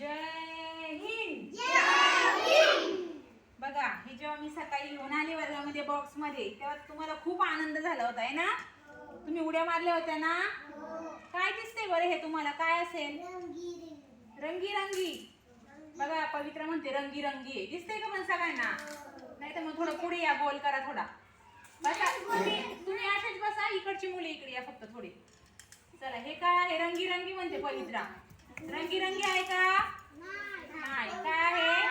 जय हिंद. बघा हे जेव्हा मी सकाळी घेऊन आले वर्गामध्ये बॉक्समध्ये तेव्हा तुम्हाला खूप आनंद झाला होता आहे ना? तुम्ही उड्या मारल्या होत्या ना? काय दिसते बरं हे तुम्हाला? काय असेल? रंगी रंगी बघा पवित्र म्हणते रंगी रंगी दिसते का पण सगळ्यांना? नाही तर मग थोडं पुढे या गोल करा थोडा. बसा तुम्ही तुम्ही अशाच बसा इकडची मुले इकडे या फक्त थोडी. चला हे काय आहे? रंगी रंगी म्हणते पवित्रा. रंगीरंगी आहे का? नाही. काय आहे?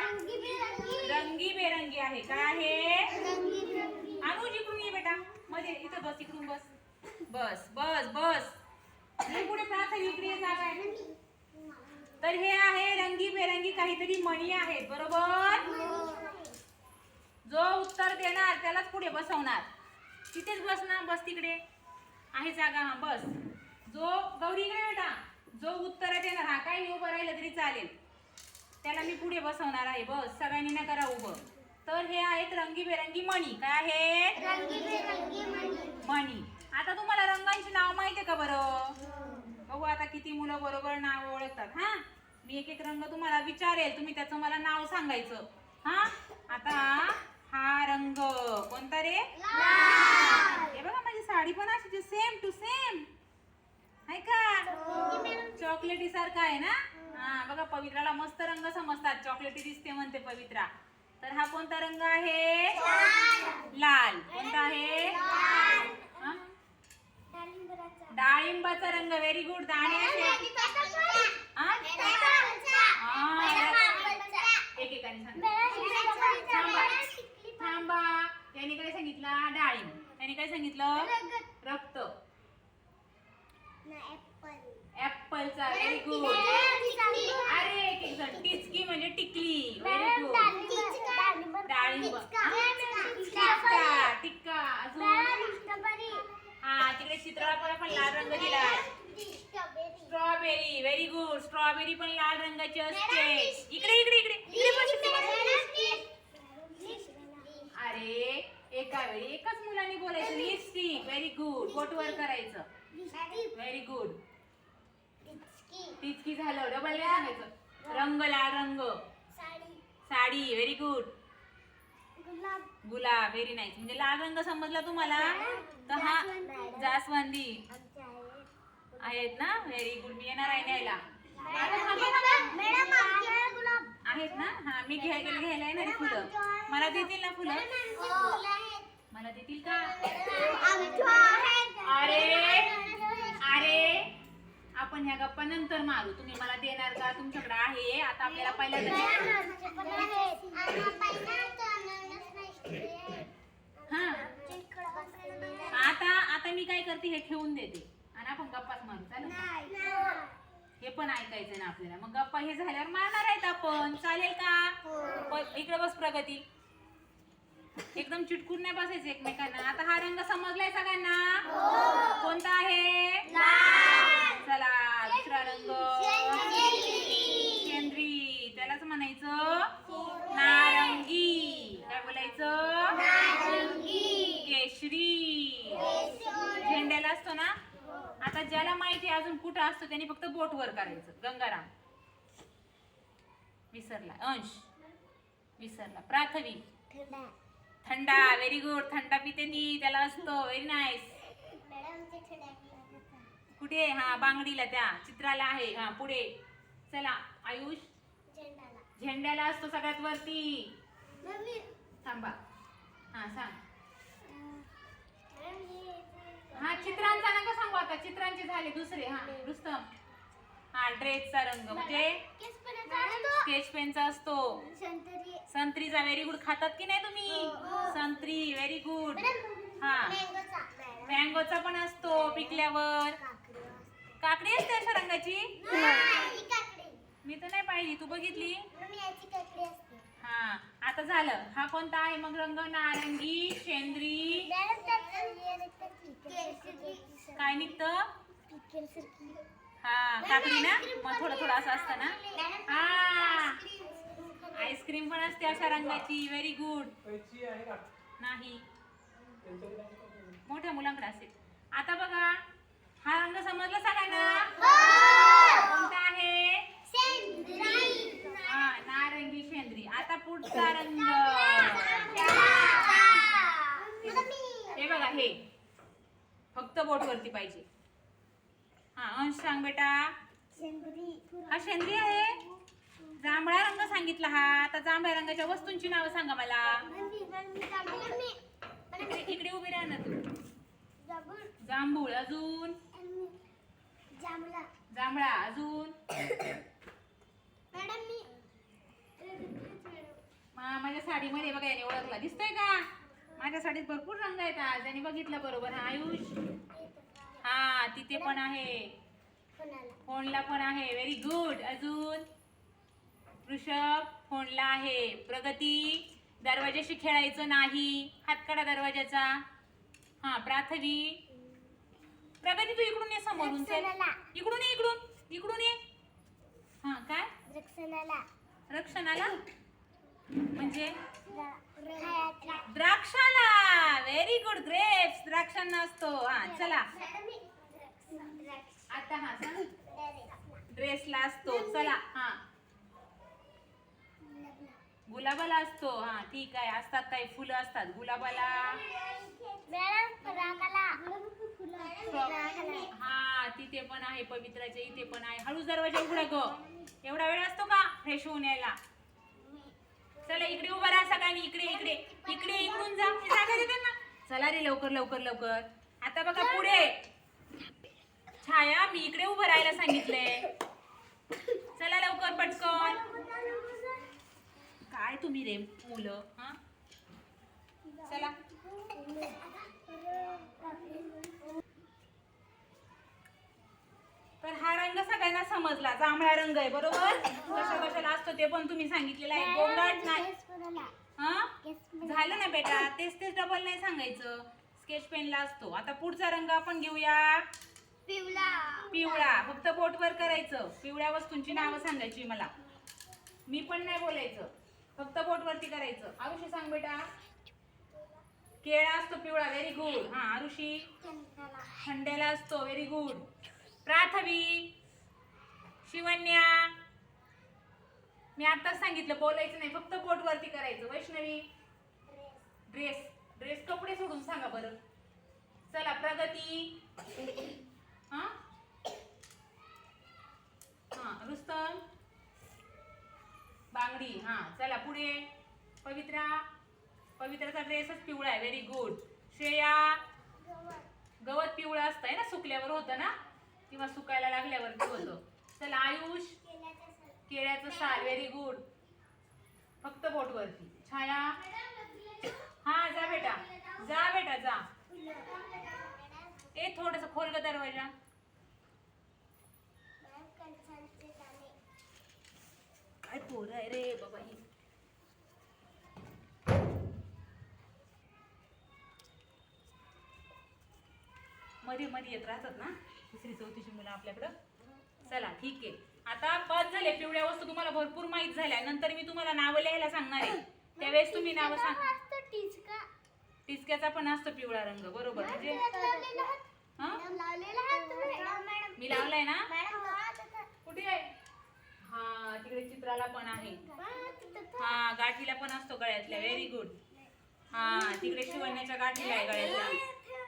रंगी बेरंगी आहे. काय आहे? अनुज इकडून ये बेटा. मध्ये इथं बस इकडून बस. बस बस बस. हे पुढे प्राथमिक क्रिया जागा आहे. तर हे आहे रंगी बेरंगी काहीतरी मणी आहेत बरोबर? जो उत्तर देणार त्यालाच पुढे बसवणार. तिथेच बस ना बस तिकडे. आहे जागा हा बस. जो गौरी इकडे बेटा. जो उत्तर देणार हा काही उभं राहिलं तरी चालेल. त्याला मी पुढे बसवणार आहे बस. सगळ्यांनी ना करा उभं. तर हे आहेत रंगीबेरंगी मणी. काय आहेत? मणी. आता तुम्हाला रंगांची नाव माहिती आहे का बरं? बघू आता किती मुलं बरोबर नाव ओळखतात. हा? मी एक एक रंग तुम्हाला विचारेल. तुम्ही त्याचं मला नाव सांगायचं. हा? आता हा रंग कोणता रे? हे बघा माझी साडी पण अशी सेम टू सेम आहे का? चॉकलेटी सारखा आहे ना? हा बघा पवित्राला मस्त रंग समजतात. चॉकलेटी दिसते म्हणते पवित्रा. तर हा कोणता रंग आहे? लाल. कोणता आहे? डाळिंबाचा रंग. व्हेरी गुड दाणे थांबा. त्याने काय सांगितलं? डाळिंब. त्याने काय सांगितलं? रक्त. ऍपलचा व्हेरी गुड अरे एक एक जण टिचकी म्हणजे टिकली. व्हेरी गुड डाळिंब टिक्का टिक्का अजून. हा तिकडे चित्राला पण लाल रंग दिलाय. स्ट्रॉबेरी व्हेरी गुड स्ट्रॉबेरी पण लाल रंगाची असते. इकडे इकडे इकडे. इकडे. अरे एका वेळी एकाच मुलांनी बोलायचं. लिपस्टिक व्हेरी गुड बोटवर करायचं. व्हेरी गुड टिचकी. झालं. डबल नाही सांगायचं. रंग लाल रंग. साडी. व्हेरी गुड गुलाब. व्हेरी नाईस म्हणजे लाल रंग समजला तुम्हाला? तर हा जास्वंदी. आहेत ना? व्हेरी गुड मी येणार आहे न्यायला. आहेत ना? हा मी घ्यायला घ्यायला येणार आहे फुलं. मला देतील ना फुलं? मला देतील का? अरे! अरे आपण ह्या गप्पा नंतर मारू. तुम्ही मला देणार का? तुमच्याकडे आहे. आता आपल्याला पहिल्यांदा हा. आता आता मी काय करते हे ठेवून देते. आणि आपण गप्पाच मारू. चालेल का? हे पण ऐकायचं ना आपल्याला. मग गप्पा हे झाल्यावर मारणार आहेत आपण. चालेल का? प- इकडे बस प्रगती. एकदम चिटकून नाही बसायचं एकमेकांना. आता हा रंग समजलाय सगळ्यांना? कोणता आहे? चला दुसरा रंग. केंद्री. त्यालाच म्हणायचं नारंगी. काय बोलायचं? केशरी. झेंड्याला असतो ना? आता ज्याला माहिती अजून कुठं असतो त्याने फक्त बोट वर करायचं. गंगाराम. विसरला. अंश. विसरला. प्राथमिक थंडा व्हेरी गुड थंडा पिते ती त्याला असतो व्हेरी नाईस कुठे? हा बांगडीला त्या चित्राला आहे. हा पुढे. चला आयुष. झेंड्याला असतो सगळ्यात वरती. थांबा. हा सांग. हा चित्रांचा नका सांगू आता. चित्रांचे झाले दुसरे. हा रुस्तम. हा ड्रेसचा रंग म्हणजे? स्केच पेनचा असतो. संत्रीचा व्हेरी गुड खातात की नाही तुम्ही? हो. संत्री व्हेरी गुड हा. मँगोचा पण असतो पिकल्यावर. काकडी असते. अशा रंगाची? मी तर नाही पाहिली. तू बघितली? हा. आता झालं. हा कोणता आहे? मग रंग नारंगी शेंद्री काय निघतं? हा काकडी ना? मग थोडं थोडं असं असतं ना? हा. आईस्क्रीम पण असते अशा रंगाची व्हेरी गुड नाही. मोठ्या मुलांकडे असेल. आता बघा हा रंग समजला सगळ्यांना? कोणता आहे? पुढचा रंग. हे बघा. हे फक्त बोट वरती पाहिजे. हा अंश सांग बेटा. हा शेंद्री आहे. जांभळा रंग सांगितला हा. आता जांभळ्या रंगाच्या वस्तूंची नावं सांगा मला. इकडे इकडे उभी राहा ना तू. जांभूळ. अजून. जांभळा. अजून. मा- माझ्या साडीमध्ये बघा याने ओळखला. दिसतोय का? माझ्या साडीत भरपूर रंग आहेत आज. यांनी बघितलं बरोबर हा आयुष. हा तिथे पण आहे. फोनला. पण आहे. व्हेरी गुड अजून? ऋषभ फोनला आहे. प्रगती दरवाजाशी खेळायचं नाही. हात काढा दरवाजाचा हा प्राथवी. प्रगती तू इकडून ये समोरून चल. इकडून ये इकडून. इकडून ये. हा काय? रक्षणाला. म्हणजे? द्राक्षाला. व्हेरी गुड ग्रेप्स द्राक्षांना असतो. हा चला. आता हा सांग ड्रेसला असतो. चला हा. गुलाबाला असतो. हा ठीक आहे. असतात काही फुलं असतात. गुलाबाला. हा तिथे पण आहे पवित्राच्या इथे पण आहे. हळू दरवाजा उघडा ग. एवढा वेळ असतो का? फ्रेश होऊन यायला. चला इकडे उभा राहा सगळ्यांनी इकडे इकडे. इकडे इकडून जा. जागा देते त्यांना. चला रे लवकर लवकर लवकर. आता बघा पुढे. छाया मी इकडे उभं राहायला सांगितलंय. चला लवकर पटकन. काय तुम्ही रे मुलं? हा? चला तर हा रंग सगळ्यांना जांभळा रंग आहे बरोबर? कशा कशाला असतो ते पण तुम्ही सांगितलेलं आहे. गोंगाट नाही. हा? झालं ना बेटा तेच तेच डबल नाही सांगायचं. स्केच पेनला असतो. आता पुढचा रंग आपण घेऊया. पिवळा. फक्त बोटवर करायचं. पिवळ्या वस्तूंची नावं सांगायची मला. मी पण नाही बोलायचं. फक्त बोटवरती करायचं. आरुषी सांग बेटा. केळा असतो पिवळा. व्हेरी गुड हा आरुषी. खंड्याला असतो. Very good Prathvi. शिवन्या मी आताच सांगितलं बोलायचं नाही फक्त बोटवरती करायचं वैष्णवी. ड्रेस ड्रेस कपडे सोडून सांगा बरं. चला प्रगती. हा? हा रुस्तम. बांगडी हा चला पुढे. पवित्रा. पवित्राचा ड्रेसच पिवळा आहे व्हेरी गुड श्रेया. गवत. पिवळं असतंय ना सुकल्यावर होतं ना? किंवा सुकायला लागल्यावर ते होतं. चला आयुष. केळ्याचं साल व्हेरी गुड फक्त बोटवरती छाया. हा जा बेटा. जा बेटा जा. ए थोडस खोल ग दरवाजा. काय पोर आहे रे बाबा ही. मध्ये मध्ये येत राहतात ना? तिसरी चौथीची मुलं आपल्याकडं. चला ठीक आहे. आता बस झाले पिवळ्या वस्तू तुम्हाला भरपूर माहीत झाल्या. नंतर मी तुम्हाला नावं लिहायला सांगणार आहे. त्यावेळेस तुम्ही नावं सांग. टिचक्याचा पण असतो पिवळा रंग बरोबर. म्हणजे हा? मी लावलाय ना? कुठे आहे? हा तिकडे चित्राला पण आहे. हा गाठीला पण असतो गळ्यातल्या. व्हेरी गुड हा तिकडे शिवण्याच्या गाठीला आहे गळ्यातल्या.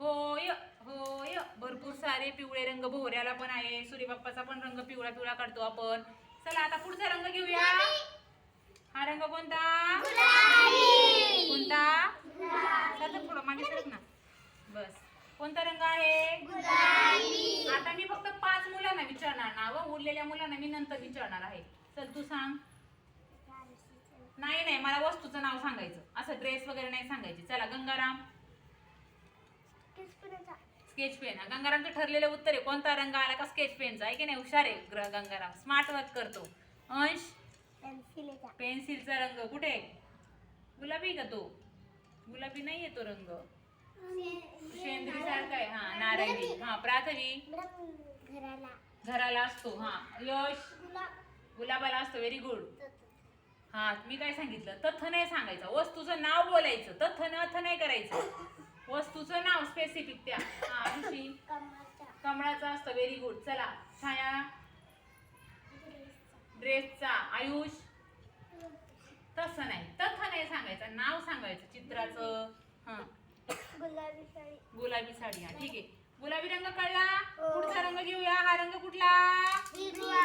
होय होय भरपूर सारे पिवळे रंग भोवऱ्याला पण आहे. सूर्यबाप्पाचा पण रंग पिवळा पिवळा काढतो आपण. चला आता पुढचा रंग घेऊया. हा रंग कोणता? कोणता? थोडं मागे सरक ना. बस. कोणता रंग आहे? आता मी फक्त पाच मुलांना विचारणार नाव उरलेल्या मुलांना मी नंतर विचारणार आहे. चल तू सांग. नाही नाही मला वस्तूचं नाव सांगायचं. असं ड्रेस वगैरे नाही सांगायचे. चला गंगाराम. स्केच पेन गंगारामचं ठरलेलं उत्तर आहे. कोणता रंग आला का स्केच पेनचा आहे की नाही? हुशार आहे ग्र- गंगाराम. स्मार्ट वर्क करतो. अंश? पेन्सिलचा रंग. कुठे? गुलाबी का तो? गुलाबी नाही आहे तो रंग. शेंद्री. सारखा आहे. हा नारंगी. हा प्राथवी. घराला. असतो. हा यश. गुलाबाला असतो. व्हेरी गुड हा मी काय सांगितलं? तथ नाही सांगायचं. वस्तूचं नाव बोलायचं. तथ न अथ नाही करायचं. वस्तूचं नाव स्पेसिफिक त्या हा ऋषी कमळाचा. असतं व्हेरी गुड चला छाया. ड्रेसचा. आयुष? तसं नाही. तथ नाही सांगायचं नाव सांगायचं चित्राचं. हा. गुलाबी साडी. गुलाबी साडी हा ठीक आहे. गुलाबी रंग कळला? हो. पुढचा रंग घेऊया. हा रंग कुठला? हिरवा.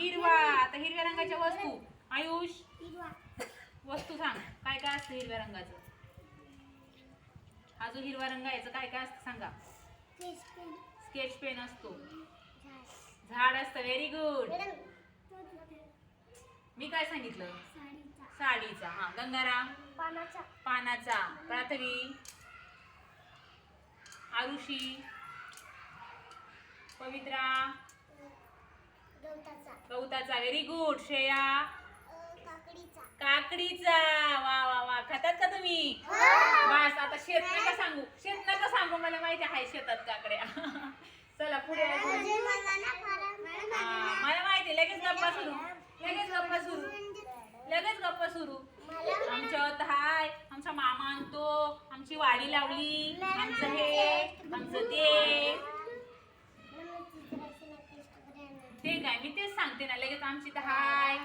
हिरवा. आता हिरव्या रंगाच्या वस्तू. आयुष? हिरवा. वस्तू सांग. काय काय असतं हिरव्या रंगाचं? हा जो हिरवा रंग आहे याचं काय काय असतं सांगा? स्केच पेन असतो. झाड. असतं व्हेरी गुड मी काय सांगितलं? साडीचा. साडीचा. हा गंगाराम. पानाचा. पानाचा. प्राथवी. आरुषी. पवित्रा. गवताचा. Very good Shreya. काकडीचा. वा वा वा. खातात का तुम्ही? बस आता शेत नका सांगू. शेत नका सांगू मला माहिती आहे शेतात काकड्या. चला पुढे. हा, मला माहिती लगेच गप्पा सुरू. लगेच गप्पा सुरू. लगेच गप्पा सुरू. आमच्यात हाय. आमचा मामा आणतो. आमची वाडी लावली. आमचं हे आमचं ते. ते काय मी तेच सांगते ना लगेच आमची तर हाय.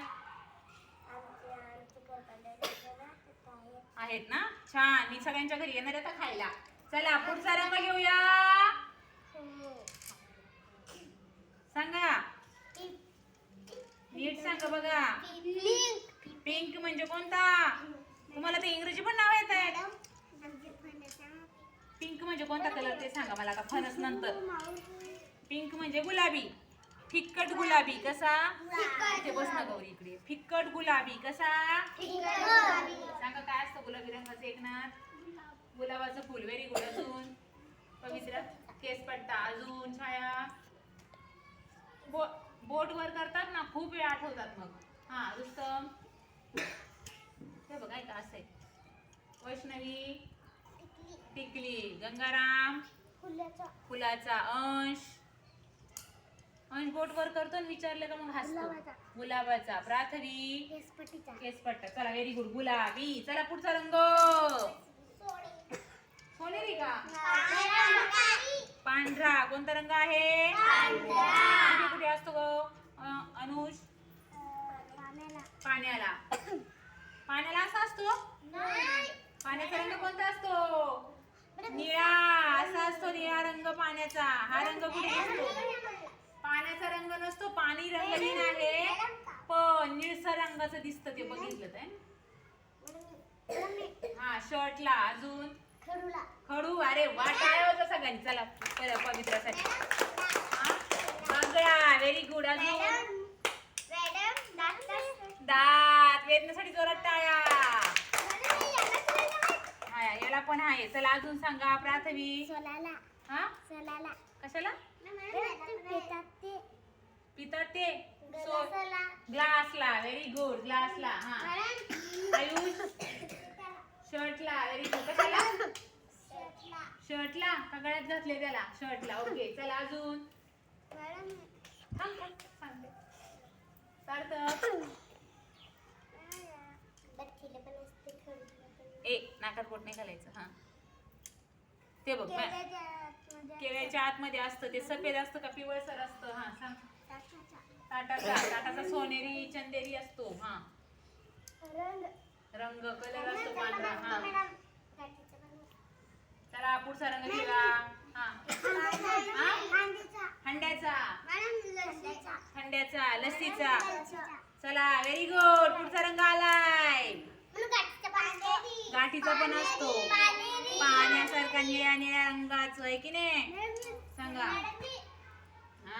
आहेत ना? छान. मी सगळ्यांच्या घरी येणार आहे आता खायला. चला पुढचा रंग घेऊया. सांगा. नीट सांगा बघा. पिंक म्हणजे कोणता? तुम्हाला ते इंग्रजी पण नाव येत आहे पिंक म्हणजे कोणता कलर ते सांगा मला आता फणस नंतर. पिंक म्हणजे गुलाबी. फिक्कट गुलाबी कसा? इथे बस ना गौरी इकडे. फिक्कट गुलाबी कसा? सांगा काय असतं गुलाबी रंगाचं एकनाथ? गुलाबाचं फुल व्हेरी गुड अजून. पवित्र केस पट्टा अजून छाया. बो बोट वर करतात ना खूप वेळ आठवतात मग. हा रुस्तम. हे बघ ऐका असं आहे. वैष्णवी. टिकली. गंगाराम. फुलाचा अंश. अंश बोट वर करतो आणि विचारलं का मग हसतो. गुलाबाचा. प्राथवी. केसपट्टा. चला व्हेरी गुड गुलाबी. चला पुढचा रंग. सोनेरी का पांढरा. कोणता रंग आहे? कुठे असतो अनुष? पाण्याला. पाण्याला असा असतो? पाण्याचा रंग कोणता असतो? निळा. असा असतो निळा रंग पाण्याचा. हा रंग कुठे असतो पाण्याचा रंग नसतो पाणी रंगहीन आहे. पण निळसर रंगाचं दिसतं ते बघितलं ते हा शर्टला अजून. खडूला. खडू अरे वा टाळ्या होतं सगळ्यांनी. चला पवित्रासाठी. हा? व्हेरी गुड अजून दात वेदण्यासाठी जोरात टाळ्या. हा याला पण आहे. चला अजून सांगा हा? सोलाला. कशाला? पितात ते पितात ते सो गलासाला व्हेरी गुड ग्लासला हा आयुष शर्टला व्हेरी गुड कशाला? शर्टला. का गळ्यात घातले त्याला. शर्टला ओके चला अजून. थांब थांब सांगते सार्थक ए नाकात पोट नाही घालायचं हा. ते बघ केळ्याच्या आतमध्ये असतं. ते सफेद असतं का पिवळसर असतं? हा सांग. ताटाचा ताटाचा सोनेरी चंदेरी असतो हा. रंग. कलर असतो पांढरा हा. चला पुढचा रंग हा. हंड्याचा. हंड्याचा लस्सीचा. चला व्हेरी गुड पुढचा रंग आलाय. गाठीचा पण असतो. पाण्यासारखा निळ्या निळ्या रंगाचं आहे की नाही? सांगा.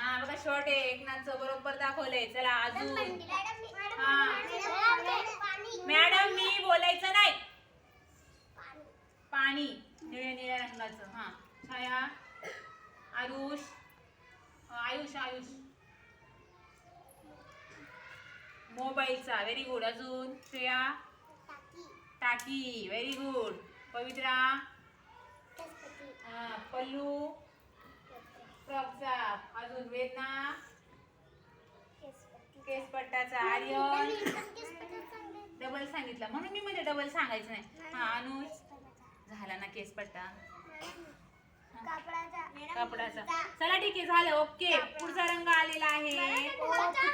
हा बघा शॉर्ट आहे. एकनाथचं बरोबर दाखवलंय. चला अजून. मॅडम मी बोलायचं नाही. पाणी. निळ्या निळ्या रंगाचं. हा. छाया. आयुष आयुष आयुष. मोबाईलचा. व्हेरी गुड अजून. श्रेया. टाकी. व्हेरी गुड पवित्रा. पल्लू. फ्रॉकचा अजून वेदना केसपट्टाचा. आर्यन. डबल सांगितलं. म्हणून मी मध्ये डबल सांगायचं नाही. हा अनुष झाला ना केसपट्टा? कपडाचा. चला ठीक आहे झालं. ओके. पुढचा रंग आलेला आहे.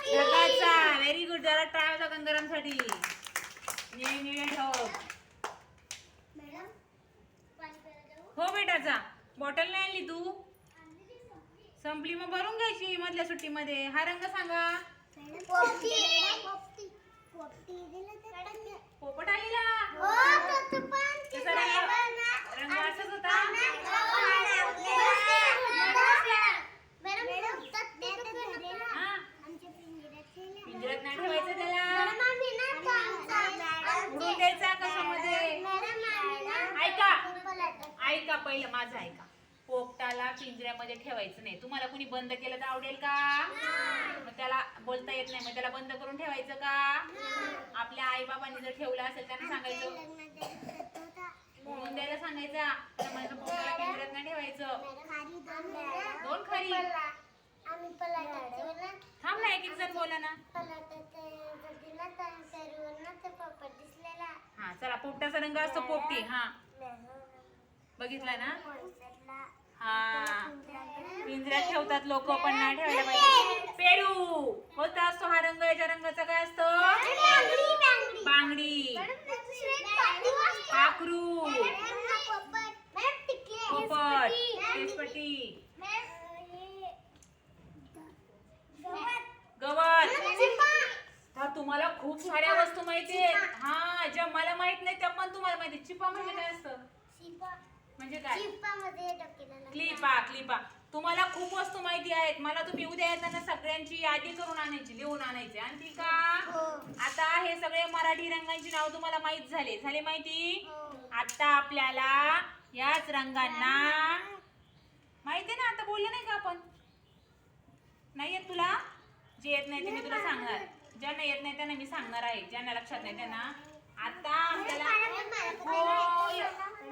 ढगाचा व्हेरी गुड जरा ट्राय होता गंगारामसाठी. निळे निळे ढग हो बेटा जा बॉटल नाही आणली तू? संपली मग भरून घ्यायची मधल्या सुट्टीमध्ये. हा रंग सांगा. पोपटी. आलेला. हो रंग? असाच होता. हा नाही ठेवायचं त्याला. उडून द्यायचा कशामध्ये. ऐका पहिलं माझं ऐका. पोपटाला पिंजऱ्यामध्ये ठेवायचं नाही. तुम्हाला कुणी बंद केलं तर आवडेल का? मग त्याला बोलता येत नाही. मग त्याला बंद करून ठेवायचं का? आपल्या आई बाबांनी जर ठेवलं असेल त्यांना सांगायचं. द्यायला सांगायचा पोपटाला पिंजऱ्यात नाही ठेवायचं. दोन खरी. थांब ना एक एक जण बोला ना. हा चला पोपटाचा रंग असतो पोपटी. हा. बघितला ना. हा. पिंजऱ्यात ठेवतात लोक पण नाही ठेवायला पाहिजे. पेरू. कोणता असतो हा रंग याच्या रंगाचा काय असतो? बांगडी. पाखरू. हा पोपट. हे गवत. तर तुम्हाला खूप साऱ्या वस्तू माहिती आहेत. हा ज्या मला माहीत नाही त्या पण तुम्हाला माहिती चिपा म्हणजे काय असतं. म्हणजे काय? लागला. क्लिपा क्लिपा. तुम्हाला खूप वस्तू माहिती आहेत. मला तुम्ही उद्या येताना सगळ्यांची यादी करून आणायची लिहून आणायची. आणखी का? हो. आता हे सगळे मराठी रंगांची नाव तुम्हाला माहीत झाले. झाले माहिती? हो. आता आपल्याला याच रंगांना माहिती आहे ना? आता बोलले नाही का आपण? नाही येत तुला? जे येत नाही ते मी तुला सांगणार. ज्यांना येत नाही त्यांना मी सांगणार आहे. ज्यांना लक्षात नाही त्यांना. आता आपल्याला.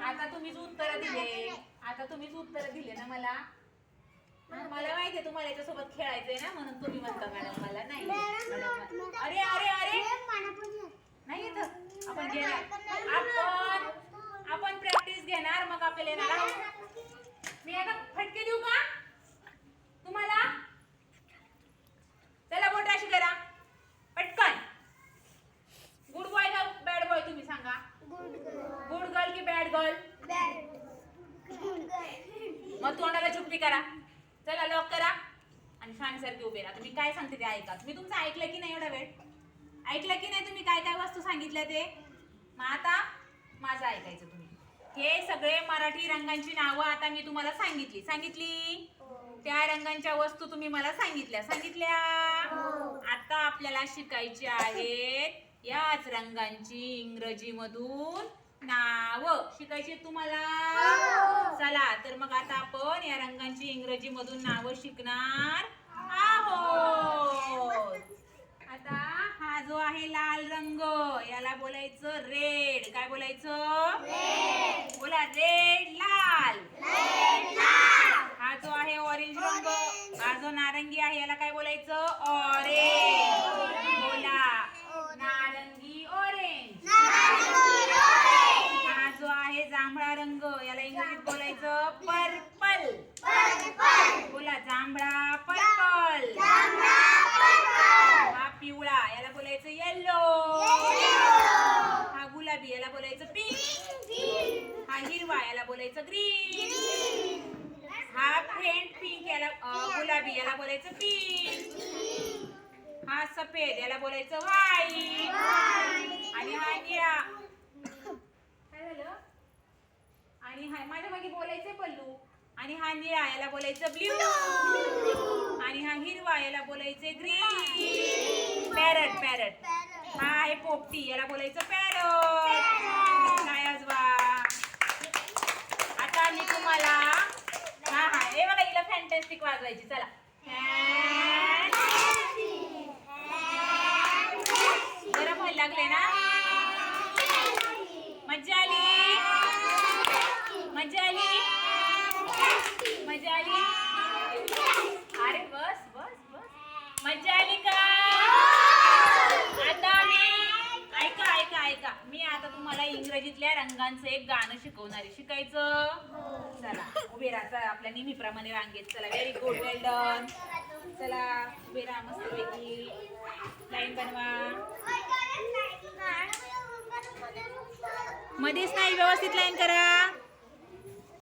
आता तुम्हीच उत्तर दिले. आता तुम्हीच उत्तर दिले ना मला? मला माहिती आहे तुम्हाला याच्यासोबत खेळायचंय ना म्हणून तुम्ही म्हणता मॅडम मला. नाही. अरे अरे अरे. नाही येत आपण घेणार आपण आपण प्रॅक्टिस घेणार मग आपल्याला येणार. मी आता फटके देऊ का? तुम्हाला? चला बोट अशी करा पटकन गुड बॉय का बॅड बॉय तुम्ही सांगा गुड गर्ल मग तोंडाला चुप्पी करा. चला लॉक करा. आणि शांतसारखी उभे राहा. तुम्ही काय सांगते ते ऐका. तुम्ही तुमचं ऐकलं की नाही एवढा वेळ? ऐकलं की नाही तुम्ही काय काय वस्तू सांगितल्या ते? मग आता माझं ऐकायचं तुम्ही. हे सगळे मराठी रंगांची नावं आता मी तुम्हाला सांगितली. सांगितली? त्या रंगांच्या वस्तू तुम्ही मला सांगितल्या. सांगितल्या? आता आपल्याला शिकायची आहेत याच रंगांची इंग्रजी मधून नाव शिकायची तुम्हाला? चला तर मग आता आपण या रंगांची इंग्रजी मधून नाव शिकणार आहोत. आता हा जो आहे लाल रंग याला बोलायचं रेड. काय बोलायचं? बोला रेड लाल. हा जो आहे ऑरेंज रंग हा जो नारंगी आहे याला काय बोलायचं? ऑरेंज बोला नारंगी ऑरेंज हा जो आहे जांभळा रंग याला इंग्रजीत बोलायचं पर्पल बोला जांभळा पर्पल हा पिवळा याला बोलायचं येल्लो हा गुलाबी याला बोलायचं पिंक हा हिरवा याला बोलायचं ग्रीन हा फेंट पिंक याला गुलाबी याला बोलायचं पिंक हा सफेद याला बोलायचं व्हाईट आणि हा निळा. काय झालं? आणि हा माझ्या मागे बोलायचं पल्लू. आणि हा निळा याला बोलायचं ब्ल्यू आणि हा हिरवा याला बोलायचे ग्रीन पॅरट पॅरट हा आहे पोपटी याला बोलायचं पॅरट काय आजवा आता मी तुम्हाला हे बघा हिला फॅन्टॅस्टिक वाजवायची. चला. गरम व्हायला लागले ना? मज्जा आली? मज्जा आली? मज्जा आली? अरे बस बस बस. मज्जा आली का? आता मी ऐका ऐका ऐका. मी आता तुम्हाला इंग्रजीतल्या रंगांचं एक गाणं शिकवणार आहे. शिकायचं? चला उभे राहा चला आपल्या नेहमीप्रमाणे रांगेत. चला व्हेरी गुड वेल डन चला उभे राहा मस्त पैकी लाईन बनवा. मध्येच नाही व्यवस्थित लाईन करा.